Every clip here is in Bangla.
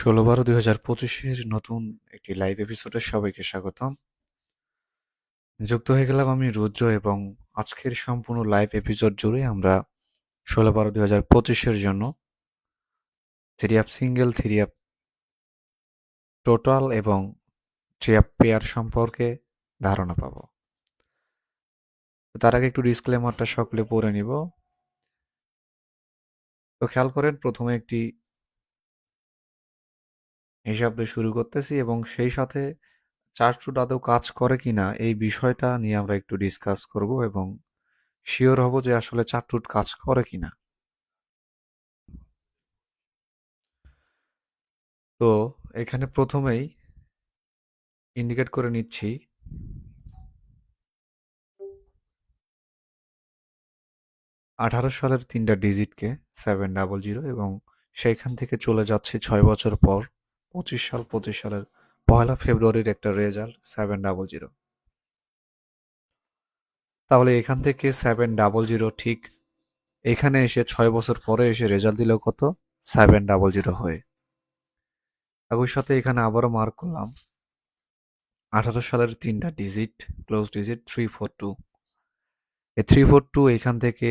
ষোলো বারো দুই হাজার পঁচিশের নতুন একটি লাইভ এপিসোডে সবাইকে স্বাগতম। যুক্ত হয়ে গেলাম আমি রুদ্র এবং আজকের সম্পূর্ণ লাইভ এপিসোড জুড়ে আমরা ষোলো বারো দুই হাজার পঁচিশের জন্য three up single three up total এবং থ্রি আপ পেয়ার সম্পর্কে ধারণা পাব। তার আগে একটু ডিসক্লেমারটা সকলে পড়ে নিব। তো খেয়াল করেন, প্রথমে একটি হিসাব দিয়ে শুরু করতেছি এবং সেই সাথে চার্জশুট আদৌ কাজ করে কিনা এই বিষয়টা নিয়ে আমরা একটু ডিসকাস করব এবং শিওর হব যে আসলে চার্জশুট কাজ করে কি না তো এখানে প্রথমেই ইন্ডিকেট করে নিচ্ছি। আঠারো সালের তিনটা ডিজিটকে সেভেন ডাবল জিরো এবং সেইখান থেকে চলে যাচ্ছে ছয় বছর পর। পঁচিশ সাল, পঁচিশ সালের পয়লা ফেব্রুয়ারির একটা রেজাল্ট সেভেন ডাবল জিরো তাহলে এখান থেকে সেভেন ডাবল জিরো ঠিক এখানে এসে ছয় বছর পরে এসে রেজাল্ট দিল কত? সেভেন ডাবল জিরো হয়ে। একই সাথে এখানে আবারও মার্ক করলাম। আঠারো সালের তিনটা digit close digit three four two এই থ্রি ফোর টু এখান থেকে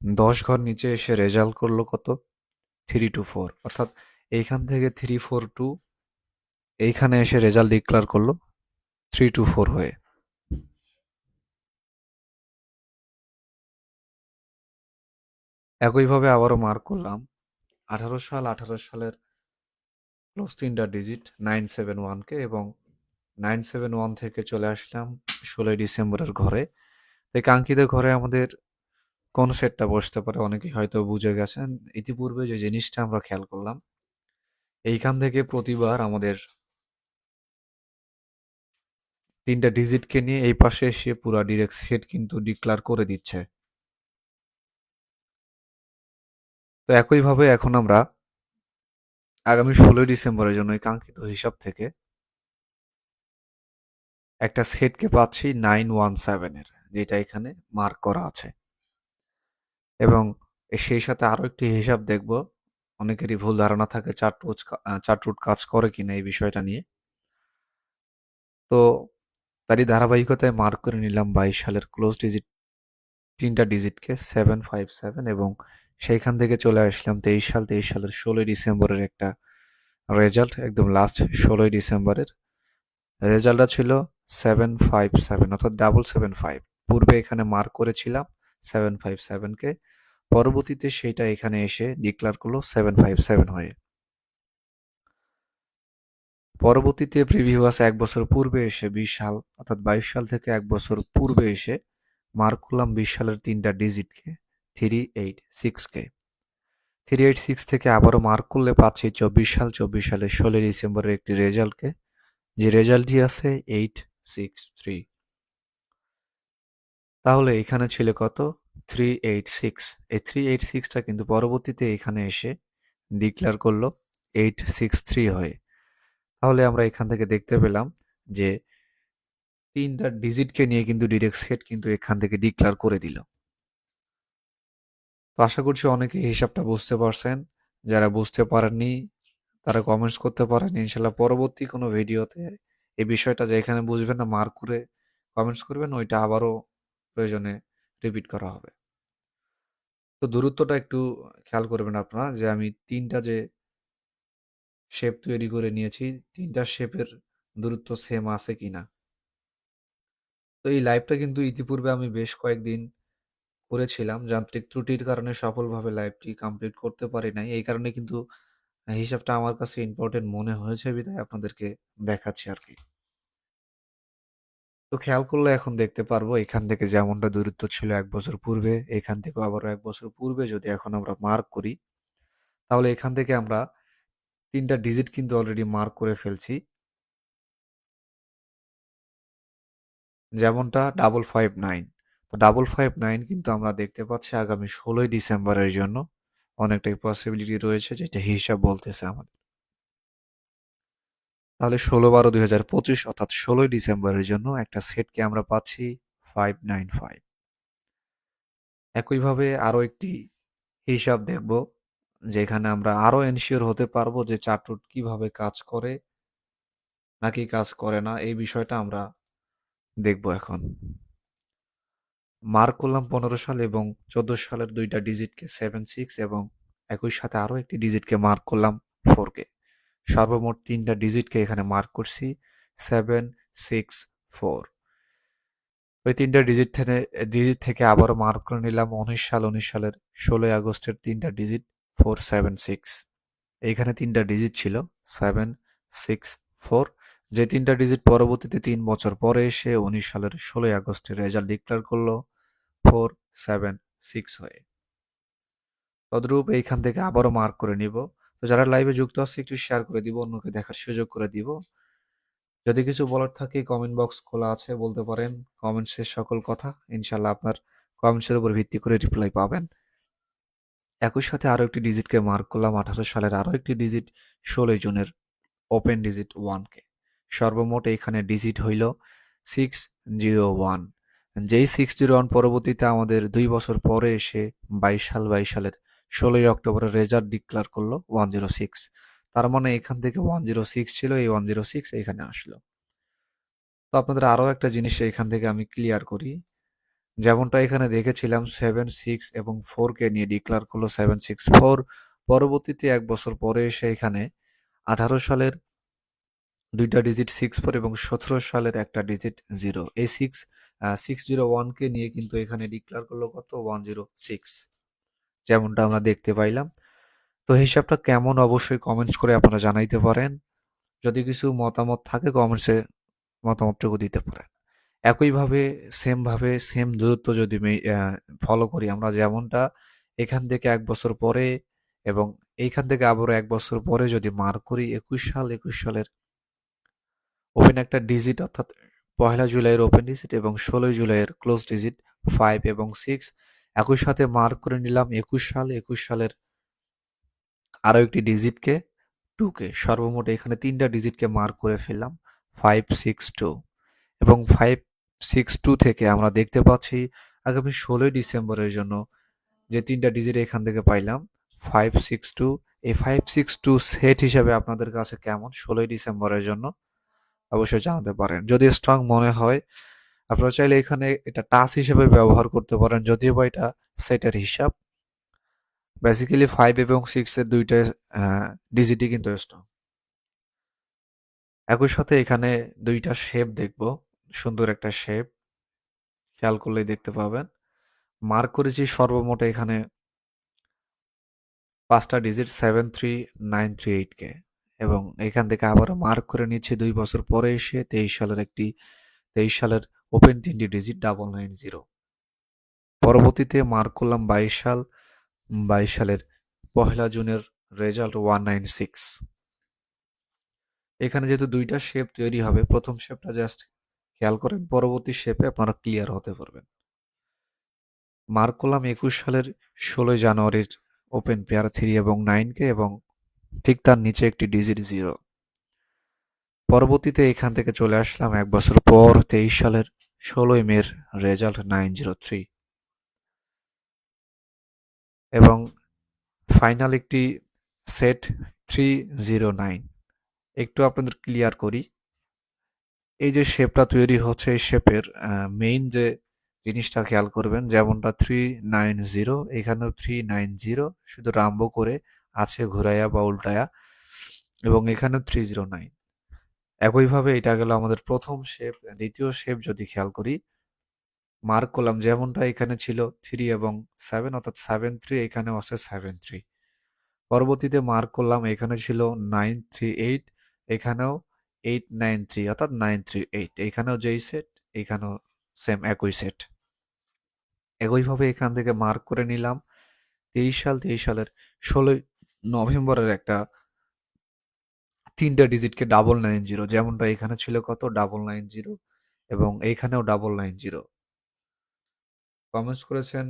দশ ঘর নিচে এসে রেজাল্ট করল কত? থ্রি টু ফোর অর্থাৎ এইখান থেকে থ্রি ফোর টু এইখানে এসে রেজাল্ট ডিক্লার করল থ্রি টু ফোর হয়ে। একইভাবে আবারও মার্ক করলাম, আঠারো সাল, আঠারো সালের ক্লোজ তিনটা ডিজিট নাইন সেভেন ওয়ানকে এবং নাইন সেভেন ওয়ান থেকে চলে আসলাম ষোলোই ডিসেম্বরের ঘরে। এই কাঙ্ক্ষিত ঘরে আমাদের কোন সেটটা বসতে পারে, অনেকেই হয়তো বুঝে গেছেন। ইতিপূর্বে যে জিনিসটা আমরা খেয়াল করলাম এইখান থেকে প্রতিবার আমাদের তিনটা ডিজিটকে নিয়ে এই পাশে এসে পুরা ডিরেক্ট সেট কিন্তু ডিক্লার করে দিচ্ছে। তো একইভাবে এখন আমরা আগামী ষোলোই ডিসেম্বরের জন্য এই কাঙ্ক্ষিত হিসাব থেকে একটা সেটকে পাচ্ছি নাইন ওয়ান সেভেনের যেটা এখানে মার্ক করা আছে। এবং সেই সাথে আরও একটি হিসাব দেখব। অনেকেরই ভুল ধারণা থাকে চারটুট চারটুট কাজ করে কিনা এই বিষয়টা নিয়ে। তো তারই ধারাবাহিকতায় মার্ক করে নিলাম বাইশ সালের ক্লোজ ডিজিট তিনটা ডিজিটকে সেভেন ফাইভ সেভেন এবং সেইখান থেকে চলে আসলাম তেইশ সাল, তেইশ সালের ষোলোই ডিসেম্বরের একটা রেজাল্ট একদম লাস্ট ষোলোই ডিসেম্বরের। রেজাল্টটা ছিল সেভেন ফাইভ সেভেন অর্থাৎ ডাবল সেভেন ফাইভ পূর্বে এখানে মার্ক করেছিলাম সেভেন ফাইভ সেভেনকে পরবর্তীতে সেটা এখানে এসে ডিক্লার করল সেভেন ফাইভ সেভেন হয়ে। পরবর্তীতে প্রিভিউয়াস এক বছর পূর্বে এসে বিশ সাল অর্থাৎ বাইশ সাল থেকে এক বছর পূর্বে এসে মার্ক করলাম বিশ সালের তিনটা ডিজিটকে থ্রি এইট সিক্সকে থ্রি এইট সিক্স থেকে আবারও মার্ক করলে পাচ্ছি চব্বিশ সাল, চব্বিশ সালের ষোলোই ডিসেম্বরের একটি রেজাল্টকে যে রেজাল্টটি আছে এইট সিক্স থ্রি তাহলে এখানে ছিল কত? থ্রি এইট সিক্স এই থ্রি এইট সিক্সটা কিন্তু পরবর্তীতে এখানে এসে ডিক্লেয়ার করল এইট সিক্স থ্রি হয়ে। তাহলে আমরা এখান থেকে দেখতে পেলাম যে তিনটা ডিজিটকে নিয়ে কিন্তু ডিরেক্ট সেট কিন্তু এখান থেকে ডিক্লেয়ার করে দিল। তো আশা করছি অনেকে হিসাবটা বুঝতে পারছেন। যারা বুঝতে পারেননি, তারা কমেন্টস করতে পারেন। ইনশাল্লাহ পরবর্তী কোনো ভিডিওতে এই বিষয়টা যে এখানে বুঝবেন না মার্ক করে কমেন্টস করবেন, ওইটা আবারও প্রয়োজনে রিপিট করা হবে। তো দূরত্বটা একটু খেয়াল করবেন আপনারা যে আমি তিনটা যে শেপ তৈরি করে নিয়েছি, তিনটা শেপের দূরত্ব সেম আছে কিনা। তো এই লাইভটা কিন্তু ইতিপূর্বে আমি বেশ কয়েকদিন করেছিলাম। যান্ত্রিক ত্রুটির কারণে সফলভাবে লাইভটি কমপ্লিট করতে পারি নাই। এই কারণে কিন্তু হিসাবটা আমার কাছে ইম্পর্টেন্ট মনে হয়েছে বিধায় আপনাদেরকে দেখাচ্ছি আর কি। তো খেয়াল করলে এখন দেখতে পারব, এখান থেকে যেমনটা দূরত্ব ছিল এক বছর পূর্বে, এখান থেকে আবার এক বছর পূর্বে যদি এখন আমরা মার্ক করি, তাহলে এখান থেকে আমরা তিনটা ডিজিট কিন্তু অলরেডি মার্ক করে ফেলছি। যেমনটা ডাবল ফাইভ নাইন তো ডাবল ফাইভ নাইন কিন্তু আমরা দেখতে পাচ্ছি আগামী ষোলোই ডিসেম্বরের জন্য অনেকটাই পসিবিলিটি রয়েছে, যেটা হিসাব বলতেছে আমাদের। তাহলে ষোলো বারো দুই হাজার পঁচিশ অর্থাৎ ষোলোই ডিসেম্বরের জন্য একটা সেটকে আমরা পাচ্ছি ফাইভ নাইন ফাইভ একইভাবে আরও একটি হিসাব দেখব, যেখানে আমরা আরও এনশিওর হতে পারব যে চার্টরুট কীভাবে কাজ করে নাকি কাজ করে না, এই বিষয়টা আমরা দেখব এখন। মার্ক করলাম পনেরো সাল এবং চোদ্দ সালের দুইটা ডিজিটকে সেভেন সিক্স এবং একই সাথে আরও একটি ডিজিটকে মার্ক করলাম ফোরকে সর্বমোট তিনটা ডিজিটকে এখানে মার্ক করছি সেভেন সিক্স ফোর ওই তিনটা ডিজিট থেকে ডিজিট থেকে আবারও মার্ক করে নিলাম উনিশ সাল, উনিশ সালের ষোলোই আগস্টের তিনটা ডিজিট ফোর সেভেন সিক্স এইখানে তিনটা ডিজিট ছিল সেভেন সিক্স ফোর যে তিনটা ডিজিট পরবর্তীতে তিন বছর পরে এসে উনিশ সালের ষোলোই আগস্টে রেজাল্ট ডিক্লেয়ার করল ফোর সেভেন সিক্স হয়ে। তদ্রূপ এইখান থেকে আবারও মার্ক করে নিব। তো যারা লাইভে যুক্ত আছে, একটু শেয়ার করে দিব, অন্যকে দেখার সুযোগ করে দিব। যদি কিছু বলার থাকে কমেন্ট বক্স খোলা আছে, বলতে পারেন। কমেন্টসের সকল কথা ইনশাল্লাহ আপনার কমেন্টসের উপর ভিত্তি করে রিপ্লাই পাবেন। একই সাথে আরও একটি ডিজিটকে মার্ক করলাম, আঠারো সালের আরও একটি ডিজিট ষোলোই জুনের ওপেন ডিজিট ওয়ানকে সর্বমোট এইখানে ডিজিট হইল সিক্স জিরো ওয়ান যেই সিক্স জিরো ওয়ান পরবর্তীতে আমাদের দুই বছর পরে এসে বাইশ সাল, বাইশ সালের ষোলোই অক্টোবরের রেজাল্ট ডিক্লেয়ার করল ওয়ান জিরো সিক্স। তার মানে এখান থেকে ওয়ান জিরো সিক্স ছিল, এই ওয়ান জিরো সিক্স এখানে আসলো। তো আপনাদের আরও একটা জিনিস এখান থেকে আমি ক্লিয়ার করি। যেমনটা এখানে দেখেছিলাম, সেভেন সিক্স এবং ফোরকে নিয়ে ডিক্লেয়ার করল সেভেন সিক্স ফোর। পরবর্তীতে এক বছর পরে এসে এখানে আঠারো সালের দুইটা ডিজিট সিক্স ফোর এবং সতেরো সালের একটা ডিজিট জিরো এই সিক্স সিক্স জিরো ওয়ানকে নিয়ে কিন্তু এখানে ডিক্লেয়ার করল কত? One zero six. যেমনটা আমরা দেখতে পাইলাম। তো হিসাবটা কেমন অবশ্যই কমেন্টস করে আপনারা জানাইতে পারেন। যদি কিছু মতামত থাকে কমেন্টসে মতামতটুকু দিতে পারেন। একইভাবে সেমভাবে সেম দূরত্ব যদি ফলো করি আমরা যেমনটা, এখান থেকে এক বছর পরে এবং এইখান থেকে আবারও এক বছর পরে যদি মার করি একুশ সাল, একুশ সালের ওপেন একটা ডিজিট অর্থাৎ পয়লা জুলাইয়ের ওপেন ডিজিট এবং ষোলোই জুলাইয়ের ক্লোজ ডিজিট ফাইভ এবং সিক্স একই সাথে মার্ক করে নিলাম একুশ সাল, একুশ সালের আরও একটি ডিজিটকে টুকে সর্বমোট এখানে তিনটা ডিজিটকে মার্ক করে ফেললাম ফাইভ সিক্স টু এবং ফাইভ সিক্স টু থেকে আমরা দেখতে পাচ্ছি আগামী ষোলোই ডিসেম্বরের জন্য যে তিনটা ডিজিট এখান থেকে পাইলাম ফাইভ সিক্স টু এই ফাইভ সিক্স টু সেট হিসাবে আপনাদের কাছে কেমন? ষোলোই ডিসেম্বরের জন্য অবশ্যই জানাতে পারেন। যদি স্ট্রং মনে হয় আপনারা চাইলে এখানে এটা টাচ হিসেবে ব্যবহার করতে পারেন, যদিও বা এটা সেটের হিসাব। বেসিক্যালি ফাইভ এবং সিক্স এর দুইটা ডিজিটই কিন্তু স্ট্রং একই সাথে এখানে দুইটা শেপ দেখব, সুন্দর একটা শেপ খেয়াল করলেই দেখতে পাবেন। মার্ক করেছি সর্বমোট এখানে পাঁচটা digit seven three nine three এইটকে এবং এখান থেকে আবারও মার্ক করে নিচ্ছে দুই বছর পরে এসে তেইশ সালের একটি, তেইশ সালের ওপেন তিনটি ডিজিট ডাবল নাইন জিরো। পরবর্তীতে মার্ক করলাম বাইশ সাল, বাইশ সালের পহেলা জুনের রেজাল্ট ওয়ান নাইন সিক্স। এখানে যেহেতু দুইটা শেপ তৈরি হবে, প্রথম শেপটা জাস্ট খেয়াল করেন, পরবর্তী শেপে আপনারা ক্লিয়ার হতে পারবেন। মার্ক করলাম একুশ সালের ষোলোই জানুয়ারির ওপেন পেয়ার থ্রি এবং নাইনকে এবং ঠিক তার নিচে একটি ডিজিট জিরো। পরবর্তীতে এখান থেকে চলে আসলাম এক বছর পর তেইশ সালের ষোলোই মের রেজাল্ট নাইন জিরো থ্রি। এবং ফাইনাল একটি সেট থ্রি জিরো নাইন। একটু আপনাদের ক্লিয়ার করি। এই যে শেপটা তৈরি হচ্ছে এই শেপের মেইন যে জিনিসটা খেয়াল করবেন, যেমনটা থ্রি নাইন জিরো, এখানেও থ্রি নাইন জিরো, শুধু রাম্বো করে আছে ঘুরাইয়া বা উল্টায়া এবং এখানেও থ্রি জিরো নাইন। একইভাবে এটা গেল আমাদের প্রথম শেপ দ্বিতীয় শেপ যদি খেয়াল করি মার্ক করলাম যেমনটা এখানে ছিল থ্রি এবং সেভেন অর্থাৎ সেভেন থ্রি এখানেও আছে সেভেন থ্রি পরবর্তীতে মার্ক করলাম এখানে ছিল নাইন থ্রি এইট এখানেও এইট নাইন থ্রি অর্থাৎ নাইন থ্রি এইট এখানেও যেই সেট এখানেও সেম একই সেট একইভাবে এখান থেকে মার্ক করে নিলাম। তেইশ সাল, তেইশ সালের ষোলোই নভেম্বরের একটা তিনটা ডিজিটকে ডাবল নাইন জিরো যেমনটা এখানে ছিল কত? ডাবল নাইন জিরো এবং এইখানেও ডাবল নাইন জিরো কমেন্টস করেছেন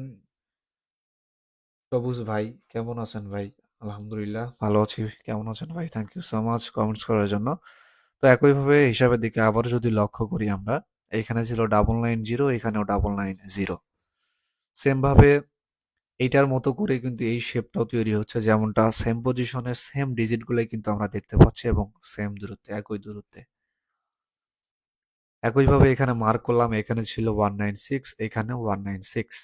সবুজ ভাই, কেমন আছেন ভাই? আলহামদুলিল্লাহ, ভালো আছি, কেমন আছেন ভাই? Thank you so much comments করার জন্য। তো একইভাবে হিসাবের দিকে আবার যদি লক্ষ্য করি আমরা, এখানে ছিল ডাবল নাইন জিরো এখানেও ডাবল নাইন জিরো সেমভাবে এইটার মতো করে কিন্তু এই শেপটাও তৈরি হচ্ছে। যেমনটা সেম পজিশনে সেম ডিজিটগুলোই কিন্তু আমরা দেখতে পাচ্ছি এবং সেম দূরত্বে, একই দূরত্বে। একইভাবে এখানে মার্ক করলাম, এখানে ছিল ওয়ান নাইন সিক্স এখানে ওয়ান নাইন সিক্স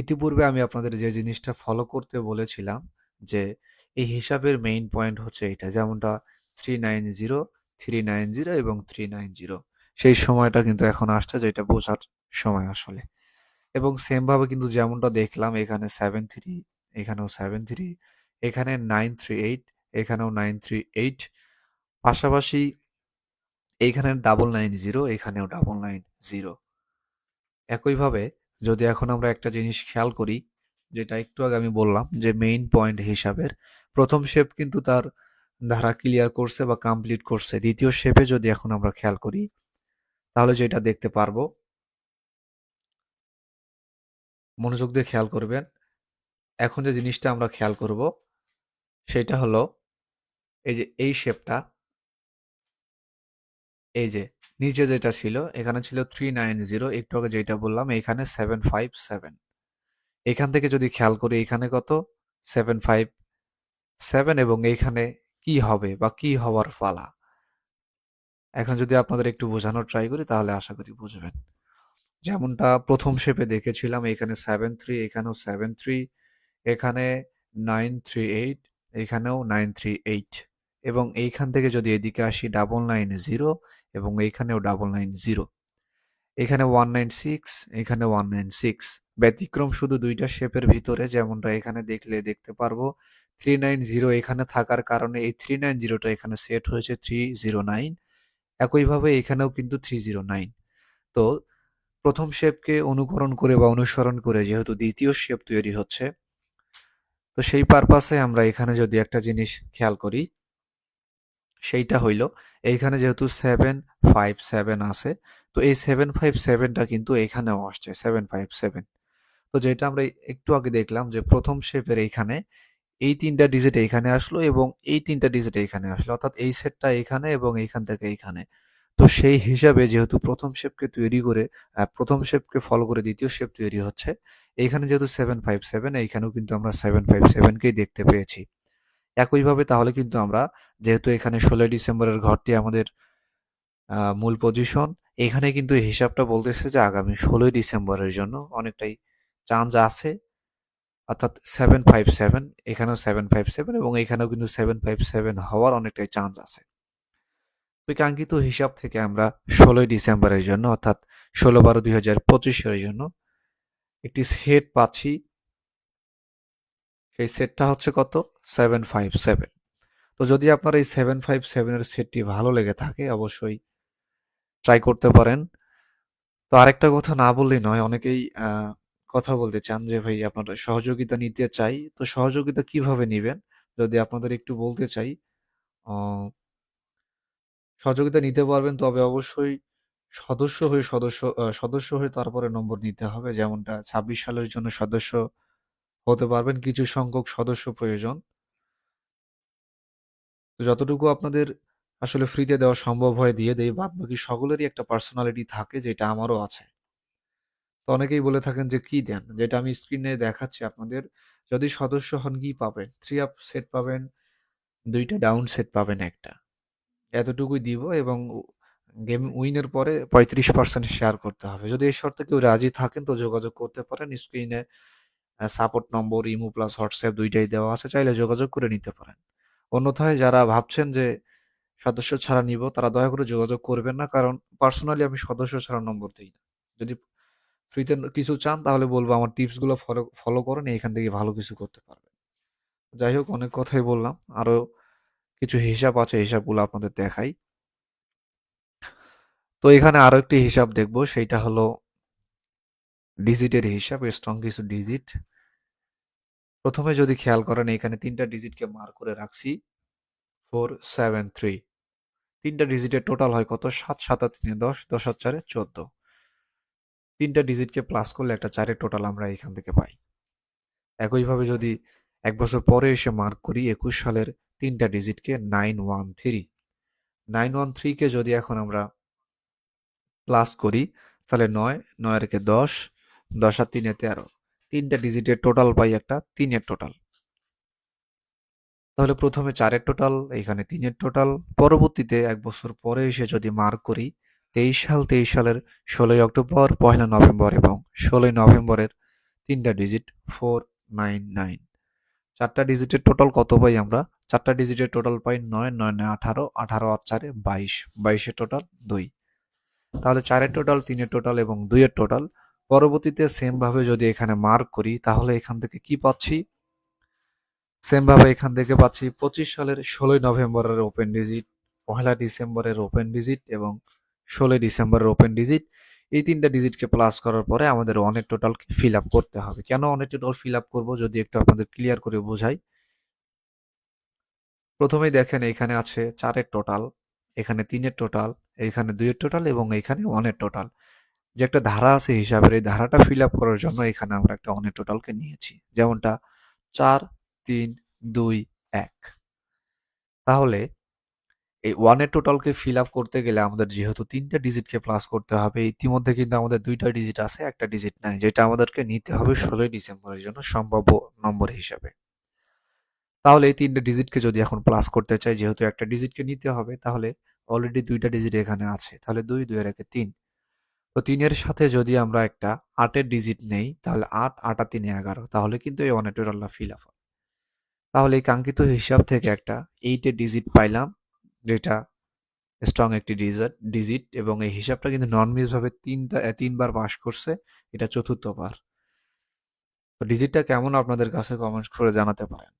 ইতিপূর্বে আমি আপনাদের যে জিনিসটা ফলো করতে বলেছিলাম, যে এই হিসাবের মেইন পয়েন্ট হচ্ছে এটা। যেমনটা three nine zero three nine zero এবং থ্রি নাইন জিরো সেই সময়টা কিন্তু এখন আসছে, যেটা বোঝার সময় আসলে। এবং সেমভাবে কিন্তু যেমনটা দেখলাম, এখানে সেভেন থ্রি এখানেও সেভেন থ্রি এখানে নাইন থ্রি এইট এখানেও নাইন থ্রি এইট পাশাপাশি এইখানে ডাবল নাইন জিরো এখানেও ডাবল নাইন জিরো একইভাবে যদি এখন আমরা একটা জিনিস খেয়াল করি, যেটা একটু আগে আমি বললাম যে মেইন পয়েন্ট হিসাবের, প্রথম শেপ কিন্তু তার ধারা ক্লিয়ার করছে বা কমপ্লিট করছে। দ্বিতীয় শেপে যদি এখন আমরা খেয়াল করি, তাহলে যেটা দেখতে পারব মনোযোগ দিয়ে খেয়াল করবেন। এখন যে জিনিসটা আমরা খেয়াল করব, সেটা হলো এই যে, এই শেপটা এই যে, নিচে যেটা ছিল, এখানে ছিল থ্রি নাইন জিরো একটু আগে যেটা বললাম, এখানে সেভেন ফাইভ সেভেন এখান থেকে যদি খেয়াল করি, এখানে কত? সেভেন ফাইভ সেভেন এবং এইখানে কি হবে বা কি হওয়ার পালা। এখন যদি আপনাদের একটু বোঝানোর ট্রাই করি, তাহলে আশা করি বুঝবেন। যেমনটা প্রথম শেপে দেখেছিলাম, এখানে সেভেন থ্রি এখানেও সেভেন থ্রি এখানে নাইন থ্রি এইট এখানেও নাইন থ্রি এইট এবং এইখান থেকে যদি এদিকে আসি ডাবল নাইন জিরো এবং এইখানেও ডাবল নাইন জিরো এখানে ওয়ান নাইন সিক্স এখানে ওয়ান নাইন সিক্স ব্যতিক্রম শুধু দুইটা শেপের ভিতরে, যেমনটা এখানে দেখলে দেখতে পারব। থ্রি নাইন জিরো এখানে থাকার কারণে এই থ্রি নাইন জিরোটা এখানে সেট হয়েছে থ্রি জিরো নাইন একইভাবে এখানেও কিন্তু থ্রি জিরো নাইন তো প্রথম শেপকে অনুকরণ করে বা অনুসরণ করে যেহেতু দ্বিতীয় শেপ তৈরি হচ্ছে, তো সেই পারপাসে আমরা এখানে যদি একটা জিনিস খেয়াল করি, সেইটা হইল এইখানে যেহেতু সেভেন ফাইভ সেভেন আছে, তো এই সেভেন ফাইভ সেভেনটা কিন্তু এখানেও আসছে সেভেন ফাইভ সেভেন তো যেটা আমরা একটু আগে দেখলাম যে প্রথম শেপের এইখানে এই তিনটা ডিজিট এইখানে আসলো এবং এই তিনটা ডিজিট এইখানে আসলো, অর্থাৎ এই সেটটা এখানে এবং এইখান থেকে এইখানে। তো সেই হিসাবে যেহেতু প্রথম শেপকে তৈরি করে প্রথম শেপকে ফলো করে দ্বিতীয় শেপ তৈরি হচ্ছে এইখানে যেহেতু সেভেন ফাইভ সেভেন এইখানেও কিন্তু আমরা সেভেন ফাইভ সেভেনকেই দেখতে পেয়েছি। একইভাবে তাহলে কিন্তু আমরা, যেহেতু এখানে ষোলোই ডিসেম্বরের ঘরটি আমাদের মূল পজিশন এখানে কিন্তু হিসাবটা বলতেছে যে আগামী ষোলোই ডিসেম্বরের জন্য অনেকটাই চান্স আছে। অর্থাৎ সেভেন ফাইভ সেভেন এখানেও সেভেন ফাইভ সেভেন এবং এখানেও কিন্তু সেভেন ফাইভ সেভেন হওয়ার অনেকটাই চান্স আছে। ওই হিসাব থেকে আমরা ষোলোই ডিসেম্বরের জন্য, অর্থাৎ ষোলো বারো দুই হাজার পঁচিশের জন্য একটি সেট পাচ্ছি। সেই সেটটা হচ্ছে কত? Seven five seven. তো যদি আপনার এই সেভেন ফাইভ সেভেনের সেটটি ভালো লেগে থাকে, অবশ্যই ট্রাই করতে পারেন। তো আরেকটা কথা না বললেই নয়, অনেকেই কথা বলতে চান যে, ভাই, আপনারা সহযোগিতা নিতে চাই। তো সহযোগিতা কীভাবে নেবেন? যদি আপনাদের একটু বলতে চাই সহযোগিতা নিতে পারবেন, তবে অবশ্যই সদস্য হয়ে সদস্য সদস্য হয়ে তারপরে নম্বর নিতে হবে। যেমনটা ছাব্বিশ সালের জন্য সদস্য হতে পারবেন, কিছু সংখ্যক সদস্য প্রয়োজন। যতটুকু আপনাদের আসলে ফ্রিতে দেওয়া সম্ভব হয় দিয়ে দেয় বাদ বাকি সকলেরই একটা পার্সোনালিটি থাকে যেটা আমারও আছে। তো অনেকেই বলে থাকেন যে, কি দেন? যেটা আমি স্ক্রিনে দেখাচ্ছি আপনাদের। যদি সদস্য হন, কি পাবেন? থ্রি আপ সেট পাবেন, দুইটা ডাউন সেট পাবেন, একটা। এতটুকুই দিব এবং গেম উইনের পরে পঁয়ত্রিশ পার্সেন্ট শেয়ার করতে হবে। যদি এই শর্তে কেউ রাজি থাকেন তো যোগাযোগ করতে পারেন। স্ক্রিনে support number imo plus WhatsApp দুইটাই দেওয়া আছে। চাইলে যোগাযোগ করে নিতে পারেন। অন্যথায় যারা ভাবছেন যে সদস্য ছাড়া নিব, তারা দয়া করে যোগাযোগ করবেন না। কারণ পার্সোনালি আমি সদস্য ছাড়া নম্বর দিই না। যদি ফ্রিতে কিছু চান, তাহলে বলব আমার টিপসগুলো ফলো ফলো করেন। এখান থেকে ভালো কিছু করতে পারবেন। যাই হোক, অনেক কথাই বললাম। আরও কিছু হিসাব আছে, হিসাবগুলো আপনাদের দেখাই। তো এখানে আরও একটি হিসাব দেখব, সেইটা হলো ডিজিটের হিসাব স্ট্রং কিছু ডিজিট প্রথমে যদি খেয়াল করেন, এখানে তিনটা ডিজিটকে মার করে রাখছি। ফোর সেভেন থ্রি তিনটা ডিজিটের টোটাল হয় কত? সাত সাত তিনে দশ দশ আর চারে চোদ্দ। তিনটা ডিজিটকে প্লাস করলে একটা চারের টোটাল আমরা এখান থেকে পাই। একইভাবে যদি এক বছর পরে এসে মার্ক করি, একুশ সালের তিনটা ডিজিটকে nine one three nine one থ্রিকে যদি এখন আমরা প্লাস করি, তাহলে নয় নয় রেখে দশ দশ আর তিনে তেরো। তিনটা ডিজিটের টোটাল পাই একটা, তিনের টোটাল তাহলে প্রথমে চারের টোটাল এখানে তিনের টোটাল পরবর্তীতে এক বছর পরে এসে যদি মার্ক করি, তেইশ সাল, তেইশ সালের ষোলোই অক্টোবর, পয়লা নভেম্বর এবং ষোলোই নভেম্বরের তিনটা ডিজিট ফোর নাইন নাইন চারটা ডিজিটের টোটাল কত পাই আমরা? চারটা ডিজিটের টোটাল পাই নয় নয় নয়, আঠারো আঠারো আর চারে বাইশ। বাইশের টোটাল দুই। তাহলে চারের টোটাল তিনের টোটাল এবং দুইয়ের টোটাল পরবর্তীতে সেম ভাবে যদি এখানে মার্ক করি, তাহলে এখান থেকে কি পাচ্ছি? সেম ভাবে এখান থেকে পাচ্ছি পঁচিশ সালের ষোলোই নভেম্বরের ওপেন ডিজিট পহেলা ডিসেম্বরের ওপেন ডিজিট এবং ষোলোই ডিসেম্বরের ওপেন ডিজিট এই তিনটা ডিজিটকে প্লাস করার পরে আমাদের অনেক টোটালকে ফিল আপ করতে হবে। কেন অনেক টোটাল ফিল আপ করব? যদি একটু আপনাদের ক্লিয়ার করে বোঝাই। প্রথমেই দেখেন এখানে আছে চারের টোটাল এখানে তিনের টোটাল এখানে দুইয়ের টোটাল এবং এখানে ওয়ানের টোটাল যে একটা ধারা আছে হিসাবের, এই ধারাটা ফিল আপ করার জন্য এখানে আমরা একটা অনেক টোটালকে নিয়েছি। যেমনটা চার, তিন, দুই, এক। তাহলে এই ওয়ানের টোটালকে ফিল আপ করতে গেলে আমাদের যেহেতু তিনটা ডিজিটকে প্লাস করতে হবে, ইতিমধ্যে কিন্তু আমাদের দুইটা ডিজিট আছে, একটা ডিজিট নাই, যেটা আমাদেরকে নিতে হবে ষোলোই ডিসেম্বরের জন্য সম্ভাব্য নম্বর হিসাবে। তাহলে এই তিনটা ডিজিটকে যদি এখন প্লাস করতে চাই, যেহেতু একটা ডিজিটকে নিতে হবে, তাহলে অলরেডি দুইটা ডিজিট এখানে আছে। তাহলে দুই দুইয়ের একে তিন। তো তিনের সাথে যদি আমরা একটা আটের ডিজিট নেই, তাহলে আট, আটা তিনে এগারো। তাহলে কিন্তু এই ওয়ানের আল্লাহ ফিল আপ হয় তাহলে এই কাঙ্ক্ষিত হিসাব থেকে একটা এইটের ডিজিট পাইলাম, যেটা স্ট্রং একটি ডিজিট ডিজিট এবং এই হিসাবটা কিন্তু নন ভাবে তিনটা তিনবার পাস করছে, এটা চতুর্থবার। তো ডিজিটটা কেমন, আপনাদের কাছে কমেন্টস করে জানাতে পারেন।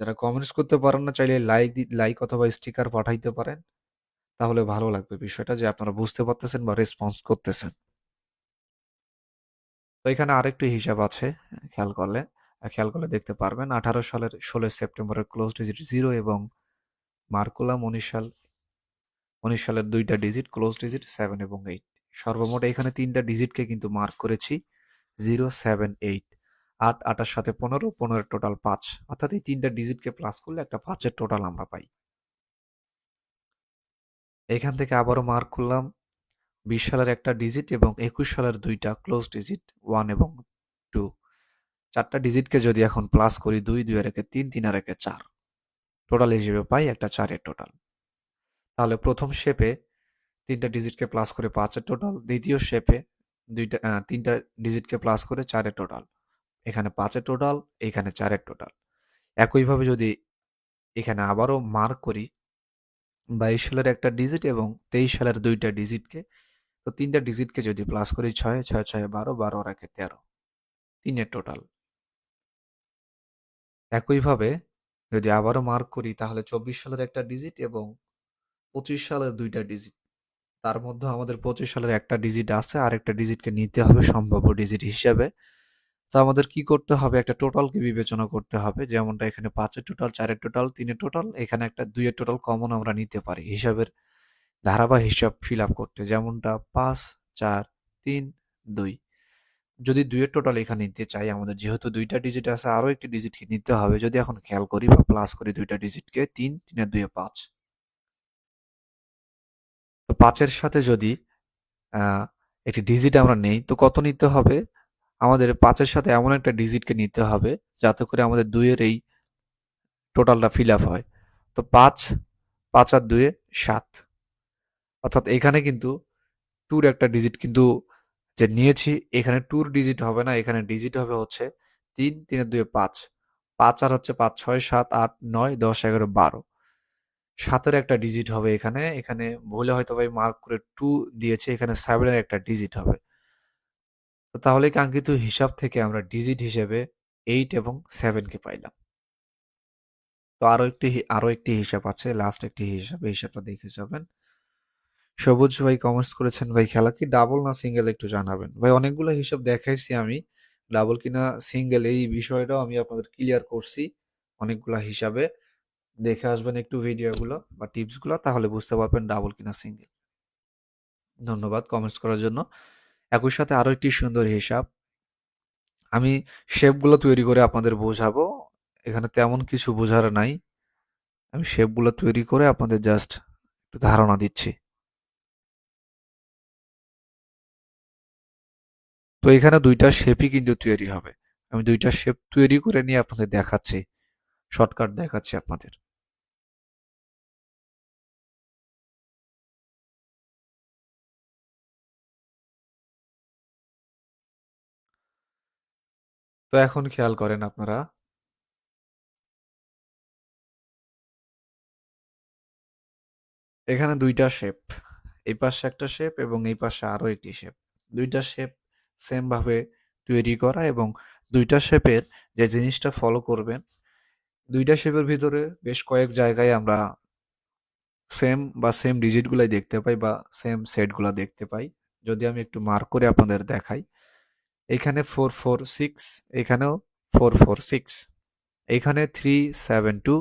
যারা কমেন্টস করতে পারেন না, চাইলে লাইক লাইক অথবা স্টিকার পাঠাইতে পারেন। তাহলে ভালো লাগবে বিষয়টা যে আপনারা বুঝতে পারতেছেন বা রেসপন্স করতেছেন। তো এখানে আরেকটি হিসাব আছে, খেয়াল করলে। খেয়াল করলে দেখতে পারবেন, আঠারো সালের ষোলোই সেপ্টেম্বরের ক্লোজ ডিজিট জিরো এবং মার্কুলাম উনিশ সাল, উনিশ সালের দুইটা ডিজিট ক্লোজ ডিজিট সেভেন এবং এইট সর্বমোট এখানে তিনটা ডিজিটকে কিন্তু মার্ক করেছি জিরো সেভেন এইট আট, আটার সাথে পনেরো পনেরো টোটাল পাঁচ। অর্থাৎ এই তিনটা ডিজিটকে প্লাস করলে একটা পাঁচের টোটাল আমরা পাই। এখান থেকে আবারও মার্ক করলাম বিশ সালের একটা ডিজিট এবং একুশ সালের দুইটা ক্লোজ ডিজিট ওয়ান এবং টু চারটা ডিজিটকে যদি এখন প্লাস করি, দুই দুই আর একে তিন তিন আর একে চার। টোটাল হিসেবে পাই একটা চারের টোটাল তাহলে প্রথম শেপে তিনটা ডিজিটকে প্লাস করে পাঁচের টোটাল দ্বিতীয় শেপে দুইটা তিনটা ডিজিটকে প্লাস করে চারের টোটাল এখানে পাঁচের টোটাল এখানে চারের টোটাল একইভাবে যদি এখানে আবারও মার্ক করি, বাইশ সালের একটা ডিজিট এবং তেইশ সালের দুইটা ডিজিটকে তো তিনটা ডিজিটকে যদি প্লাস করি ছয় ছয় ছয়, বারো বারো, আর রাখে তেরো। তিনের টোটাল একইভাবে যদি আবারও মার্ক করি, তাহলে চব্বিশ সালের একটা ডিজিট এবং পঁচিশ সালের দুইটা ডিজিট তার মধ্যে আমাদের পঁচিশ সালের একটা ডিজিট আছে আর একটা ডিজিটকে নিতে হবে সম্ভাব্য ডিজিট হিসেবে। তো আমাদের কি করতে হবে? একটা টোটালকে বিবেচনা করতে হবে। যেমনটা এখানে পাঁচের টোটাল, চারের টোটাল, তিনের টোটাল, এখানে একটা দুইয়ের টোটাল কমন আমরা নিতে পারি হিসাবের ধারা বা হিসাব ফিল আপ করতে। যেমনটা পাঁচ, চার, তিন, দুই। যদি দুইয়ের টোটাল এখানে নিতে চাই, আমাদের যেহেতু দুইটা ডিজিট আছে, আরও একটি ডিজিটকে নিতে হবে। যদি এখন খেয়াল করি বা প্লাস করি দুইটা ডিজিটকে তিন, তিনের দুইয়ে পাঁচ। তো পাঁচের সাথে যদি একটি ডিজিট আমরা নেই, তো কত নিতে হবে? আমাদের পাঁচের সাথে এমন একটা ডিজিটকে নিতে হবে যাতে করে আমাদের দুইয়ের এই টোটালটা ফিল আপ হয়। তো পাঁচ পাঁচ আর দুয়ে সাত। অর্থাৎ এখানে কিন্তু টুর একটা ডিজিট কিন্তু যে নিয়েছি, এখানে টুর ডিজিট হবে না, এখানে ডিজিট হবে হচ্ছে তিন তিনের দুয়ে পাঁচ। পাঁচ আর হচ্ছে পাঁচ, ছয়, সাত, আট, নয়, দশ, এগারো, বারো। সাতের একটা ডিজিট হবে এখানে এখানে ভুলে হয়তো ভাই মার্ক করে টু দিয়েছে, এখানে সেভেনের একটা ডিজিট হবে। তো তাহলে কাঙ্ক্ষিত হিসাব থেকে আমরা ডিজিট হিসেবে এইট এবং সেভেনকে পাইলাম। তো আরও একটি আরও একটি হিসাব আছে লাস্ট একটি হিসাব, এই হিসাবটা দেখে যাবেন। সবুজ ভাই কমেন্টস করেছেন, ভাই, খেলা কি ডাবল না সিঙ্গেল একটু জানাবেন? ভাই, অনেকগুলো হিসাব দেখাইছি আমি ডাবল কিনা সিঙ্গেল এই বিষয়টাও আমি আপনাদের ক্লিয়ার করছি অনেকগুলো হিসাবে। দেখে আসবেন একটু ভিডিওগুলো বা টিপসগুলো তাহলে বুঝতে পারবেন ডাবল কিনা সিঙ্গেল ধন্যবাদ কমেন্টস করার জন্য। একই সাথে আরও একটি সুন্দর হিসাব। আমি শেপগুলো তৈরি করে আপনাদের বোঝাবো। এখানে তেমন কিছু বোঝার নাই। আমি শেপগুলো তৈরি করে আপনাদের জাস্ট একটু ধারণা দিচ্ছি। তো এখানে দুইটা শেপই কিন্তু তৈরি হবে। আমি দুইটা শেপ তৈরি করে নিয়ে আপনাদের দেখাচ্ছি। শর্টকাট দেখাচ্ছি আপনাদের। তো এখন খেয়াল করেন আপনারা। এখানে দুইটা শেপ এই পাশে একটা শেপ এবং এই পাশে আরও একটি শেপ দুইটা শেপ সেমভাবে তৈরি করা এবং দুইটা শেপের যে জিনিসটা ফলো করবেন, দুইটা শেপের ভিতরে বেশ কয়েক জায়গায় আমরা সেম বা সেম ডিজিটগুলাই দেখতে পাই বা সেম সেটগুলো দেখতে পাই। যদি আমি একটু মার্ক করে আপনাদের দেখাই এখানে ফোর ফোর সিক্স এখানেও ফোর ফোর সিক্স এখানে থ্রি সেভেন টু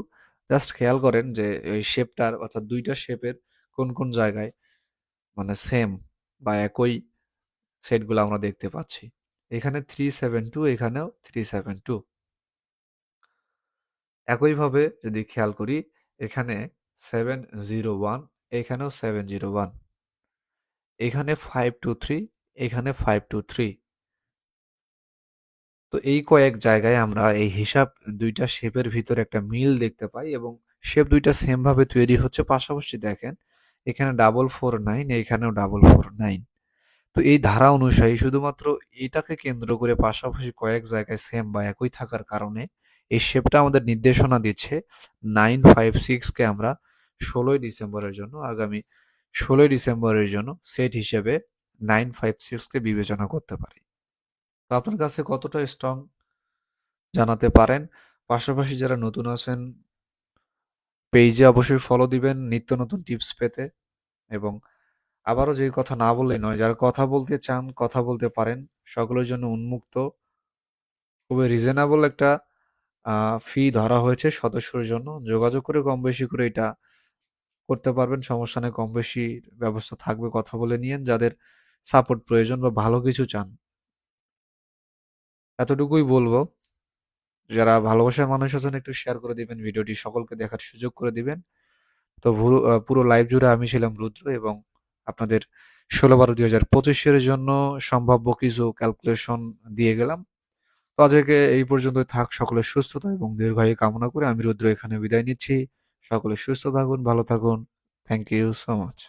জাস্ট খেয়াল করেন যে ওই শেপটার অর্থাৎ দুইটা শেপের কোন কোন জায়গায় মানে সেম বা একই সেটগুলো আমরা দেখতে পাচ্ছি। এখানে থ্রি সেভেন টু এখানেও থ্রি সেভেন টু একইভাবে যদি খেয়াল করি, এখানে সেভেন জিরো ওয়ান এখানেও সেভেন জিরো ওয়ান এখানে ফাইভ টু থ্রি এখানে ফাইভ টু থ্রি তো এই কয়েক জায়গায় আমরা এই হিসাব দুইটা শেপের ভিতরে একটা মিল দেখতে পাই এবং শেপ দুইটা সেম ভাবে তৈরি হচ্ছে। পাশাপাশি দেখেন, এখানে ডাবল ফোর নাইন এখানেও ডাবল ফোর নাইন তো এই ধারা অনুযায়ী শুধুমাত্র এটাকে কেন্দ্র করে পাশাপাশি কয়েক জায়গায় সেম বা একই থাকার কারণে এই শেপটা আমাদের নির্দেশনা দিচ্ছে নাইন ফাইভ সিক্সকে আমরা ষোলোই ডিসেম্বরের জন্য, আগামী ষোলোই ডিসেম্বরের জন্য সেট হিসেবে নাইন ফাইভ সিক্সকে বিবেচনা করতে পারি। আপনার কাছে কতটা স্ট্রং জানাতে পারেন? পাশাপাশি যারা নতুন আছেন পেজে অবশ্যই ফলো দিবেন নিত্য নতুন টিপস পেতে এবং আবারও যে কথা না বললেই নয়, যারা কথা বলতে চান, কথা বলতে পারেন, সকলের জন্য উন্মুক্ত। খুবই রিজনেবল একটা ফি ধরা হয়েছে সদস্যর জন্য। যোগাযোগ করে কম বেশি করে এটা করতে পারবেন, সমস্যা নেই, কম বেশি ব্যবস্থা থাকবে, কথা বলে নিয়েন। যাদের সাপোর্ট প্রয়োজন বা ভালো কিছু চান এতটুকুই বলব, যারা ভালোবাসার মানুষ আছেন একটু শেয়ার করে দিবেন ভিডিওটি সকলকে দেখার সুযোগ করে দিবেন। তো পুরো লাইভ জুড়ে আমি ছিলাম রুদ্র এবং আপনাদের ষোলো বারো দুই হাজার পঁচিশের জন্য সম্ভাব্য কিছু ক্যালকুলেশন দিয়ে গেলাম। তো আজকে এই পর্যন্ত থাক, সকলের সুস্থতা এবং দীর্ঘায়ু কামনা করে আমি রুদ্র এখানে বিদায় নিচ্ছি। সকলে সুস্থ থাকুন, ভালো থাকুন। Thank you so much